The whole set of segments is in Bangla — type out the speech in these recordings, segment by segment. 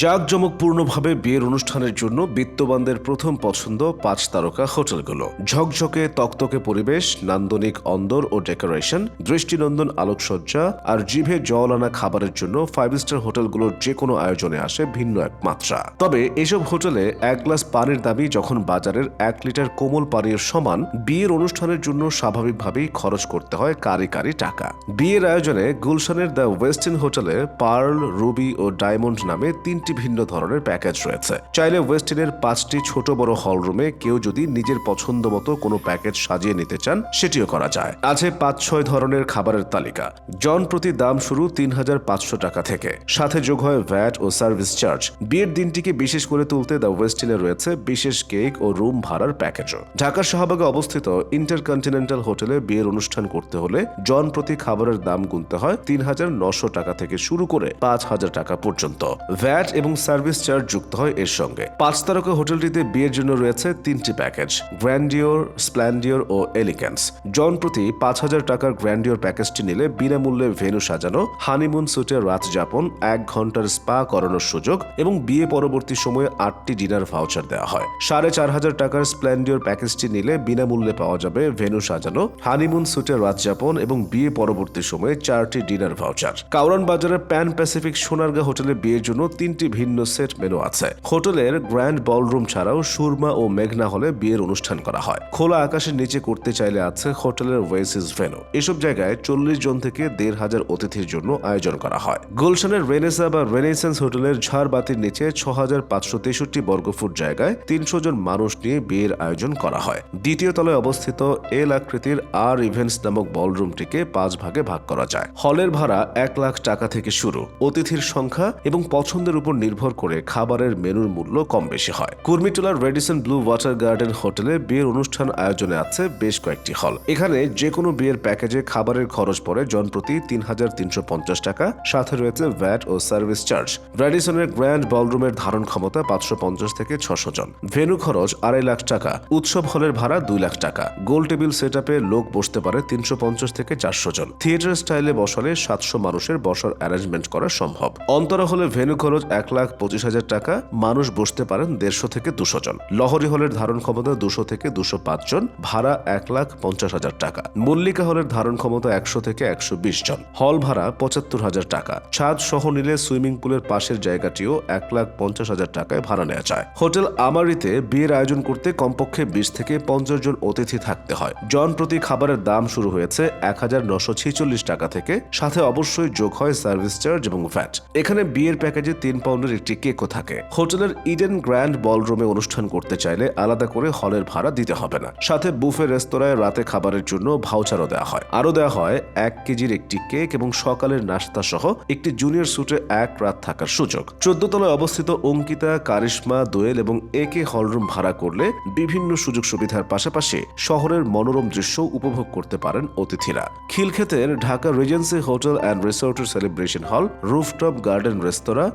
জাঁকজমকপূর্ণভাবে বিয়ের অনুষ্ঠানের জন্য বিত্তবানদের প্রথম পছন্দ পাঁচ তারকা হোটেলগুলো। ঝকঝকে তকতকে পরিবেশ, নান্দনিক অন্দর ও ডেকোরেশন, দৃষ্টিনন্দন আলোকসজ্জা আর জিভে জল আনা খাবারের জন্য ফাইভ স্টার হোটেলগুলোর যে কোনো আয়োজনে আসে ভিন্ন এক মাত্রা। তবে এসব হোটেলে এক গ্লাস পানির দাবি যখন বাজারের এক লিটার কোমল পানির সমান, বিয়ের অনুষ্ঠানের জন্য স্বাভাবিকভাবেই খরচ করতে হয় কারি কারি টাকা। বিয়ের আয়োজনে গুলশানের দ্য ওয়েস্টার্ন হোটেলে পার্ল, রুবি ও ডায়মন্ড নামে তিনটি ভিন্ন ধরনের প্যাকেজ রয়েছে। চাইলে ওয়েস্টিনের পাঁচটি ছোট বড় হল রুমে কেউ যদি নিজের পছন্দ মতো কোনো প্যাকেজ সাজিয়ে নিতে চান, সেটিও করা যায়। আছে পাঁচ ছয় ধরনের খাবারের তালিকা। জন প্রতি দাম শুরু তিন হাজার পাঁচশো টাকা থেকে। সাথে যোগ হয় ভ্যাট ও সার্ভিস চার্জ। বিয়ের দিনটিকে বিশেষ করে তুলতে দ্য ওয়েস্টিনে রয়েছে বিশেষ কেক ও রুম ভাড়ার প্যাকেজও। ঢাকার শাহবাগে অবস্থিত ইন্টারকন্টিনেন্টাল হোটেলে বিয়ের অনুষ্ঠান করতে হলে জন প্রতি খাবারের দাম গুনতে হয় তিন হাজার নশো টাকা থেকে শুরু করে পাঁচ হাজার টাকা পর্যন্ত। ভ্যাট এবং সার্ভিস চার্জ যুক্ত হয় এর সঙ্গে। পাঁচ তারকা হোটেলটিতে বিয়ের জন্য রয়েছে তিনটি প্যাকেজ, গ্র্যান্ডিওর, স্প্ল্যান্ডিওর ও এলিক্যান্স জন প্রতি পাঁচ হাজার টাকার গ্র্যান্ডিওর প্যাকেজটি নিলে বিনামূল্যে ভেনু সাজানো, হানিমুন সুটে রাত যাপন, এক ঘণ্টার স্পা করানোর সুযোগ এবং বিয়ে পরবর্তী সময়ে আটটি ডিনার ভাউচার দেওয়া হয়। সাড়ে চার হাজার টাকার স্প্ল্যান্ডিওর প্যাকেজটি নিলে বিনামূল্যে পাওয়া যাবে ভেনু সাজানো, হানিমুন সুটে রাত যাপন এবং বিয়ে পরবর্তী সময়ে চারটি ডিনার ভাউচার। কাউরান বাজারের প্যান প্যাসিফিক সোনারগাঁ হোটেলে বিয়ের জন্য তিনটি ভিন্ন সেট মেনু আছে। হোটেলের গ্র্যান্ড বলরুম ছাড়াও সুরমা ও মেঘনা হলে বিয়ের অনুষ্ঠান করা হয়। খোলা আকাশের নিচে করতে চাইলে আছে হোটেলের ওয়েসিস ভেনু এসব জায়গায় চল্লিশ জন থেকে দেড় হাজার অতিথির জন্য আয়োজন করা হয়। গুলশানের রেনেসা বা রেনেসেন্স হোটেলের ঝাড়বাতির নিচে ছ হাজার পাঁচশো তেষট্টি বর্গফুট জায়গায় তিনশো জন মানুষ নিয়ে বিয়ের আয়োজন করা হয়। দ্বিতীয় তলায় অবস্থিত এল আকৃতির আর ইভেন্টস নামক বলরুমটিকে পাঁচ ভাগে ভাগ করা যায়। হলের ভাড়া এক লাখ টাকা থেকে শুরু। অতিথির সংখ্যা এবং পছন্দের উপর নির্ভর করে খাবারের মেনুর মূল্য কম বেশি হয়। কুর্মিটোলার রেডিসন ব্লু ওয়াটার গার্ডেন হোটেলে বিয়ের অনুষ্ঠান আয়োজনে আছে বেশ কয়েকটি হল। এখানে যে কোনো বিয়ের প্যাকেজে খাবারের খরচ পড়ে জনপ্রতি তিন হাজার তিনশো পঞ্চাশ টাকা, সাথে রয়েছে ভ্যাট ও সার্ভিস চার্জ। রেডিসনের গ্র্যান্ড বলরুমের ধারণ ক্ষমতা পাঁচশো পঞ্চাশ থেকে ছশো জন। ভেনু খরচ আড়াই লাখ টাকা, উৎসব হলের ভাড়া দুই লাখ টাকা। গোল টেবিল সেট লোক বসতে পারে তিনশো পঞ্চাশ থেকে চারশো জন। থিয়েটার স্টাইলে বসালে সাতশো মানুষের বসার অ্যারেঞ্জমেন্ট করা সম্ভব। অন্তরা হলে ভেনু খরচ এক লাখ পঁচিশ হাজার টাকা মানুষ বসতে পারেন দেড়শো থেকে দুশো জন। লহরি হলের ধারণ ক্ষমতা দুশো থেকে দুশো পাঁচ জন, ভাড়া এক লাখ পঞ্চাশ হাজার টাকা। মল্লিকা হলের ধারণ ক্ষমতা একশো থেকে একশো বিশ জন, হল ভাড়া পঁচাত্তর হাজার টাকা। ছাদ সহ নিলে সুইমিং পুলের পাশের জায়গাটিও এক লাখ পঞ্চাশ হাজার টাকায় ভাড়া নেওয়া যায়। হোটেল আমারিতে বিয়ের আয়োজন করতে কমপক্ষে বিশ থেকে পঞ্চাশ জন অতিথি থাকতে হয়। জন প্রতি খাবারের দাম শুরু হয়েছে এক হাজার নশো ছেচল্লিশ টাকা থেকে, সাথে অবশ্যই যোগ হয় সার্ভিস চার্জ এবং ভ্যাট। এখানে বিয়ের প্যাকেজে তিন পাউন্ডের একটি কেকও থাকে। হোটেলের ইডেন গ্র্যান্ড বলরুমে অনুষ্ঠান করতে চাইলে আলাদা করে হলের ভাড়া দিতে হবে না। সাথে বুফে রেস্তোরাঁয় রাতে খাবারের জন্য ভাউচারও দেওয়া হয়। আরও দেওয়া হয়, এক কেজির একটি কেক এবং সকালের নাস্তা সহ একটি জুনিয়র স্যুটে এক রাত থাকার সুযোগ। চোদ্দ তলায় অবস্থিত অঙ্কিতা, কারিশমা, দোয়েল এবং একে হলরুম ভাড়া করলে বিভিন্ন সুযোগ সুবিধার পাশাপাশি শহরের মনোরম দৃশ্য উপভোগ করতে পারেন অতিথিরা। খিলক্ষেতের ঢাকা রিজেন্সি হোটেল অ্যান্ড রিসোর্টের সেলিব্রেশন হল, রুফটপ গার্ডেন রেস্তোরাঁ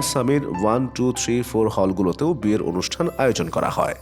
grand Samir one two three four হলগুলোতেও বিয়ের অনুষ্ঠান আয়োজন করা হয়।